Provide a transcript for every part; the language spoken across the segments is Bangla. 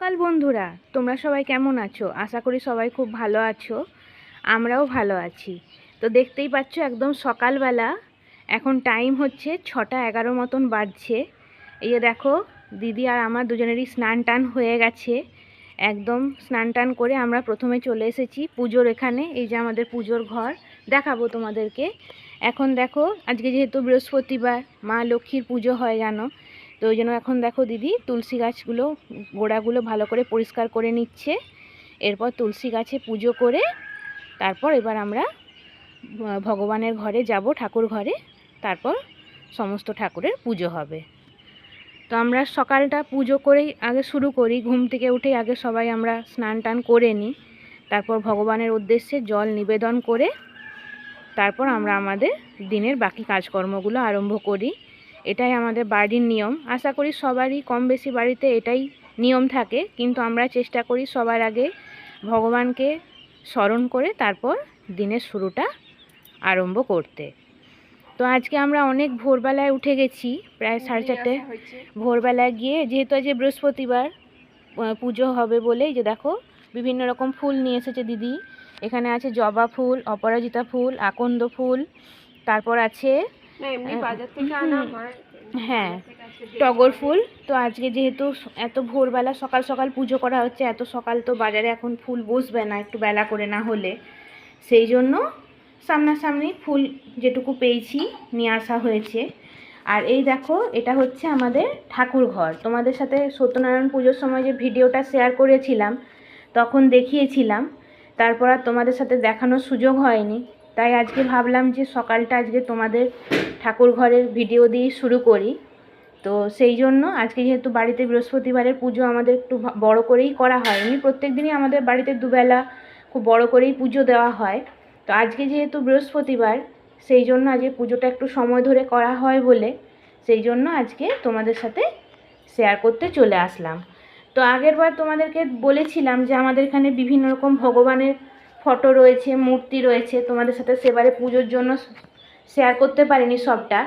সকাল বন্ধুরা, তোমরা সবাই কেমন আছো? আশা করি সবাই খুব ভালো আছো, আমরাও ভালো আছি। তো দেখতেই পাচ্ছ একদম সকালবেলা, এখন টাইম হচ্ছে ছটা এগারো মতন বাজছে। এই দেখো, দিদি আর আমার দুজনেরই স্নান টান হয়ে গেছে। একদম স্নান টান করে আমরা প্রথমে চলে এসেছি পুজোর এখানে, এই যে আমাদের পুজোর ঘর, দেখাবো তোমাদেরকে। এখন দেখো, আজকে যেহেতু বৃহস্পতিবার, মা লক্ষ্মীর পুজো হয় জানো তো ওই জন্য এখন দেখো দিদি তুলসী গাছগুলো, গোড়াগুলো ভালো করে পরিষ্কার করে নিচ্ছে। এরপর তুলসী গাছে পুজো করে তারপর এবার আমরা ভগবানের ঘরে যাব, ঠাকুর ঘরে। তারপর সমস্ত ঠাকুরের পুজো হবে। তো আমরা সকালটা পুজো করেই আগে শুরু করি। ঘুম থেকে উঠেই আগে সবাই আমরা স্নান টান করে নিই। তারপর ভগবানের উদ্দেশ্যে জল নিবেদন করে তারপর আমরা আমাদের দিনের বাকি কাজকর্মগুলো আরম্ভ করি। এটাই আমাদের বাড়ির নিয়ম। আশা করি সবারই কম বেশি বাড়িতে এটাই নিয়ম থাকে কিন্তু আমরা চেষ্টা করি সবার আগে ভগবানকে স্মরণ করে তারপর দিনের শুরুটা আরম্ভ করতে। তো আজকে আমরা অনেক ভোরবেলায় উঠে গেছি প্রায় সাড়ে চারটে ভোরবেলায় গিয়ে যেহেতু আজ বৃহস্পতিবার পুজো হবে বলে যে দেখো বিভিন্ন রকম ফুল নিয়ে এসেছে দিদি। এখানে আছে জবা ফুল অপরাজিতা ফুল আকন্দ ফুল তারপর আছে হ্যাঁ। আজকে টগর ফুল তো আজকে যেহেতু এত ভোরবেলা সকাল সকাল পুজো করা হচ্ছে এত সকাল তো বাজারে এখন ফুল বসবে না একটু বেলা করে না হলে। সেই জন্য সামনাসামনি ফুল যেটুকু পেয়েছি নিয়ে আসা হয়েছে। আর এই দেখো এটা হচ্ছে আমাদের ঠাকুর ঘর। তোমাদের সাথে সত্যনারায়ণ পুজোর সময় যে ভিডিওটা শেয়ার করেছিলাম তখন দেখিয়েছিলাম। তারপর আর তোমাদের সাথে দেখানোর সুযোগ হয়নি। তাই আজকে ভাবলাম যে সকালটা আজকে তোমাদের ঠাকুর ঘরের ভিডিও দিয়ে শুরু করি। তো সেই জন্য আজকে যেহেতু বাড়িতে বৃহস্পতিবারের পুজো আমাদের একটু বড় করেই করা হয় এমনি প্রত্যেক দিনই আমাদের বাড়িতে দুবেলা খুব বড় করেই পুজো দেওয়া হয়। তো আজকে যেহেতু বৃহস্পতিবার, সেই জন্য আজকে পুজোটা একটু সময় ধরে করা হয় বলে সেই জন্য আজকে তোমাদের সাথে শেয়ার করতে চলে আসলাম। তো আগের বার তোমাদেরকে বলেছিলাম যে আমাদের এখানে বিভিন্ন রকম ভগবানের ফটো রয়েছে, মূর্তি রয়েছে, তোমাদের সাথে সেবারে পুজোর জন্য শেয়ার করতে পারিনি সবটা।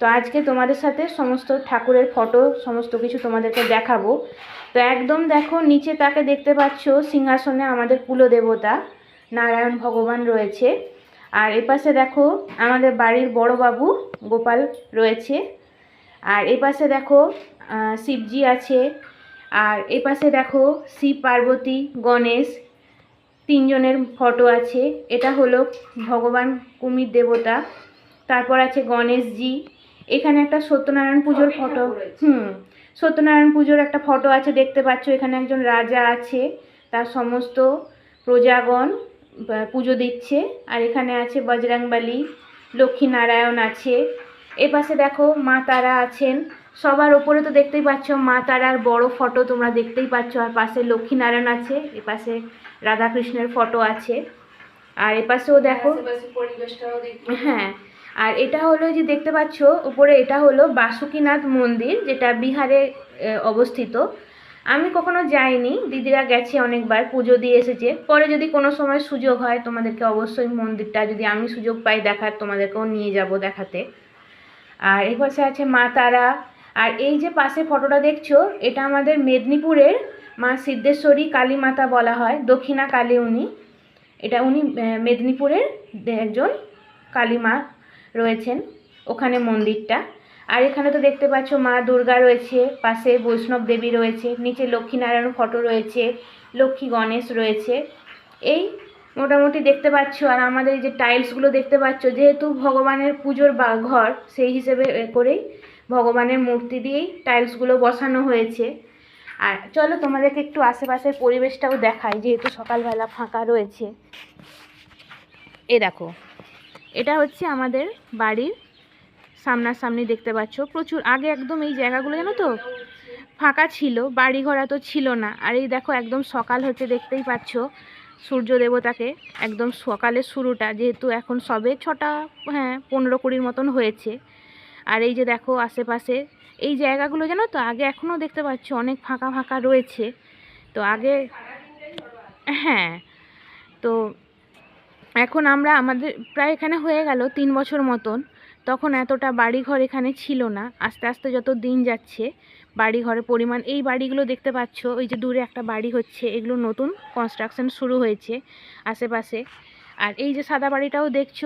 তো আজকে তোমাদের সাথে সমস্ত ঠাকুরের ফটো, সমস্ত কিছু তোমাদেরকে দেখাবো। তো একদম দেখো, নিচে তাকে দেখতে পাচ্ছ, সিংহাসনে আমাদের কুলদেবতা, নারায়ণ ভগবান রয়েছে। আর এপাশে দেখো, আমাদের বাড়ির বড় বাবু গোপাল রয়েছে। আর এপাশে দেখো শিবজি আছে। আর এপাশে দেখো, শিব পার্বতী, গণেশ তিনজনের ফটো আছে। এটা হলো ভগবান কুমির দেবতা। তারপর আছে গণেশজি। এখানে একটা সত্যনারায়ণ পুজোর ফটো হুম সত্যনারায়ণ পুজোর একটা ফটো আছে দেখতে পাচ্ছ। এখানে একজন রাজা আছে তার সমস্ত প্রজাগণ পুজো দিচ্ছে। আর এখানে আছে বজরংবলী লক্ষ্মীনারায়ণ আছে। এপাশে দেখো মা তারা আছেন। সবার ওপরে তো দেখতেই পাচ্ছ মা তারার বড় ফটো তোমরা দেখতেই পাচ্ছ আর পাশে লক্ষ্মীনারায়ণ আছে এপাশে রাধাকৃষ্ণের ফটো আছে আর এপাশেও দেখো হ্যাঁ আর এটা হলো যে দেখতে পাচ্ছ উপরে এটা হলো বাসুকীনাথ মন্দির যেটা বিহারে অবস্থিত। আমি কখনো যাইনি দিদিরা গেছে অনেকবার পুজো দিয়ে এসেছে। পরে যদি কোনো সময় সুযোগ হয় তোমাদেরকে অবশ্যই মন্দিরটা যদি আমি সুযোগ পাই দেখার তোমাদেরকেও নিয়ে যাব দেখাতে। আর এই পাশে আছে মা তারা আর এই যে পাশে ফটোটা দেখছ, এটা আমাদের মেদিনীপুরের মা সিদ্ধেশ্বরী কালী মাতা বলা হয়, দক্ষিণা কালী উনি। এটা উনি মেদিনীপুরের একজন কালী মা রয়েছেন ওখানে মন্দিরটা। আর এখানে তো দেখতে পাচ্ছ মা দুর্গা রয়েছে, পাশে বৈষ্ণব দেবী রয়েছে, নিচে লক্ষ্মীনারায়ণ ফটো রয়েছে, লক্ষ্মী গণেশ রয়েছে। এই মোটামুটি দেখতে পাচ্ছ, আর আমাদের যে টাইলসগুলো দেখতে পাচ্ছ, যেহেতু ভগবানের পুজোর বা, ঘর সেই হিসেবে করেই ভগবানের মূর্তি দিয়েই টাইলসগুলো বসানো হয়েছে। আর চলো তোমাদেরকে একটু আশেপাশের পরিবেশটাও দেখাই, যেহেতু সকালবেলা ফাঁকা রয়েছে। এ দেখো, এটা হচ্ছে আমাদের বাড়ির সামনাসামনি দেখতে পাচ্ছ। প্রচুর, আগে একদম এই জায়গাগুলো জানো তো? ফাঁকা ছিল বাড়ি ঘর তো ছিল না। আর এই দেখো, একদম সকাল হচ্ছে দেখতেই পাচ্ছ, সূর্য দেবতাকে একদম সকালের শুরুটা, যেহেতু এখন সবে ছটা হ্যাঁ পনেরো কুড়ির মতন হয়েছে। আর এই যে দেখো আশেপাশে, এই জায়গাগুলো জানো তো, আগে এখনও দেখতে পাচ্ছ অনেক ফাঁকা ফাঁকা রয়েছে। তো আগে হ্যাঁ তো এখন আমরা আমাদের প্রায় এখানে হয়ে গেল তিন বছর মতন। তখন এতটা বাড়িঘর এখানে ছিল না। আস্তে আস্তে যত দিন যাচ্ছে বাড়িঘরের পরিমাণ, এই বাড়িগুলো দেখতে পাচ্ছ, ওই যে দূরে একটা বাড়ি হচ্ছে, এগুলো নতুন কনস্ট্রাকশন শুরু হয়েছে আশেপাশে। আর এই যে সাদা বাড়িটাও দেখছ,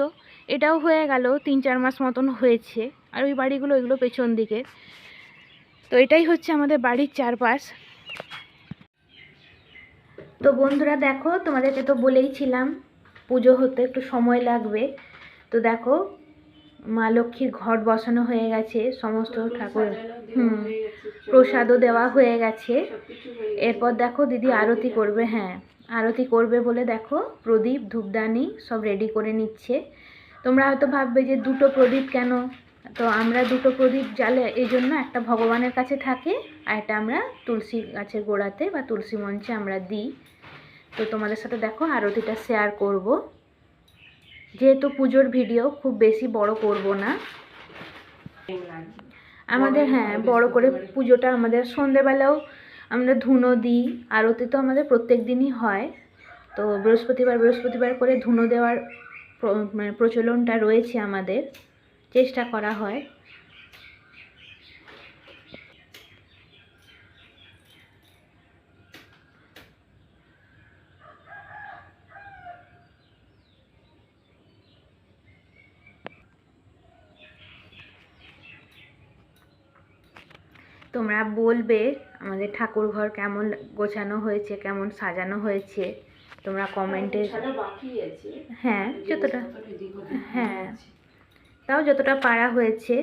এটাও হয়ে গেল তিন চার মাস মতন হয়েছে। আর ওই বাড়িগুলো এগুলো পেছন দিকে। তো এটাই হচ্ছে আমাদের বাড়ির চারপাশ। তো বন্ধুরা দেখো তোমাদেরকে তো বলেইছিলাম পুজো হতে একটু সময় লাগবে। তো দেখো মা লক্ষ্মীর ঘট বসানো হয়ে গেছে সমস্ত ঠাকুর হুম প্রসাদও দেওয়া হয়ে গেছে। এরপর দেখো দিদি আরতি করবে হ্যাঁ আরতি করবে বলে দেখো প্রদীপ ধূপদানি সব রেডি করে নিচ্ছে। তোমরা হয়তো ভাববে যে দুটো প্রদীপ কেন? তো আমরা দুটো প্রদীপ জ্বালে এই জন্য একটা ভগবানের কাছে থাকে আর একটা আমরা তুলসী গাছের গোড়াতে বা তুলসী মঞ্চে আমরা দিই। তো তোমাদের সাথে দেখো আরতিটা শেয়ার করব। যেহেতু পুজোর ভিডিও খুব বেশি বড় করব না। আমাদের হ্যাঁ বড় করে পুজোটা আমাদের সন্ধেবেলাও আমরা ধুনো দিই আরতি তো আমাদের প্রত্যেক দিনই হয়। তো বৃহস্পতিবার বৃহস্পতিবার করে ধুনো দেওয়ার মানে প্রচলনটা রয়েছে আমাদের। চেষ্টা করা হয়। তোমরা বলবে আমাদের ঠাকুর ঘর কেমন গোছানো হয়েছে কেমন সাজানো হয়েছে? তোমরা কমেন্টে বাকি আছে। হ্যাঁ যতটা হ্যাঁ। তাও যতটা পারা হয়েছে।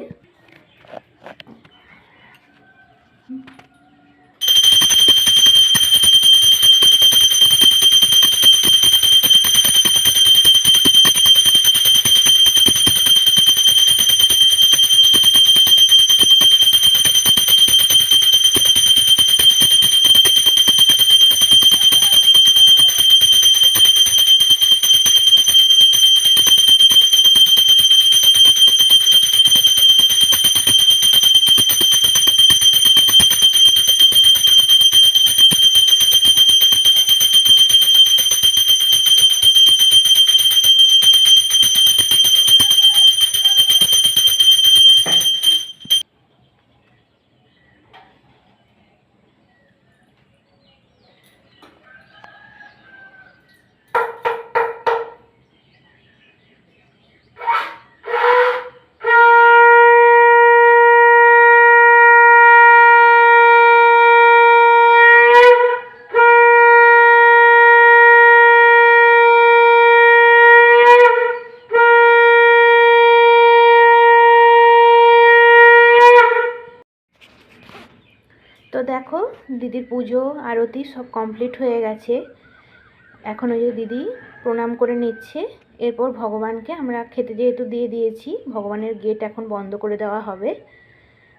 দেখো, দিদির পুজো, আরতি সব কমপ্লিট হয়ে গেছে। এখন ওই যে দিদি প্রণাম করে নিচ্ছে। এরপর ভগবানকে আমরা খেতে যেহেতু দিয়ে দিয়েছি, ভগবানের গেট এখন বন্ধ করে দেওয়া হবে।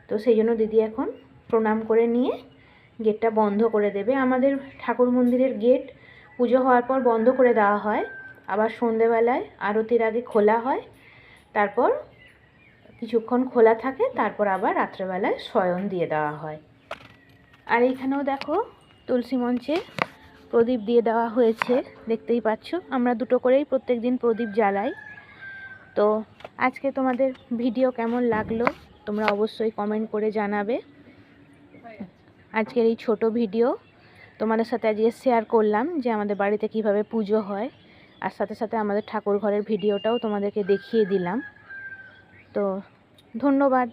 তো সেই জন্য দিদি এখন প্রণাম করে নিয়ে গেটটা বন্ধ করে দেবে। আমাদের ঠাকুর মন্দিরের গেট পুজো হওয়ার পর বন্ধ করে দেওয়া হয়। আবার সন্ধেবেলায় আরতির আগে খোলা হয়। তারপর কিছুক্ষণ খোলা থাকে, তারপর আবার রাত্রেবেলায় শয়ন দিয়ে দেওয়া হয়। আর এইখানেও দেখো তুলসী মঞ্চে প্রদীপ দিয়ে দেওয়া হয়েছে, দেখতেই পাচ্ছ। আমরা দুটো করেই প্রত্যেক দিন প্রদীপ জ্বালাই। তো আজকে তোমাদের ভিডিও কেমন লাগল তোমরা অবশ্যই কমেন্ট করে জানাবে। আজকের এই ছোট ভিডিও তোমাদের সাথে আজকে শেয়ার করলাম যে আমাদের বাড়িতে কীভাবে পুজো হয়। আর সাথে সাথে আমাদের ঠাকুর ঘরের ভিডিওটাও তোমাদেরকে দেখিয়ে দিলাম। তো ধন্যবাদ।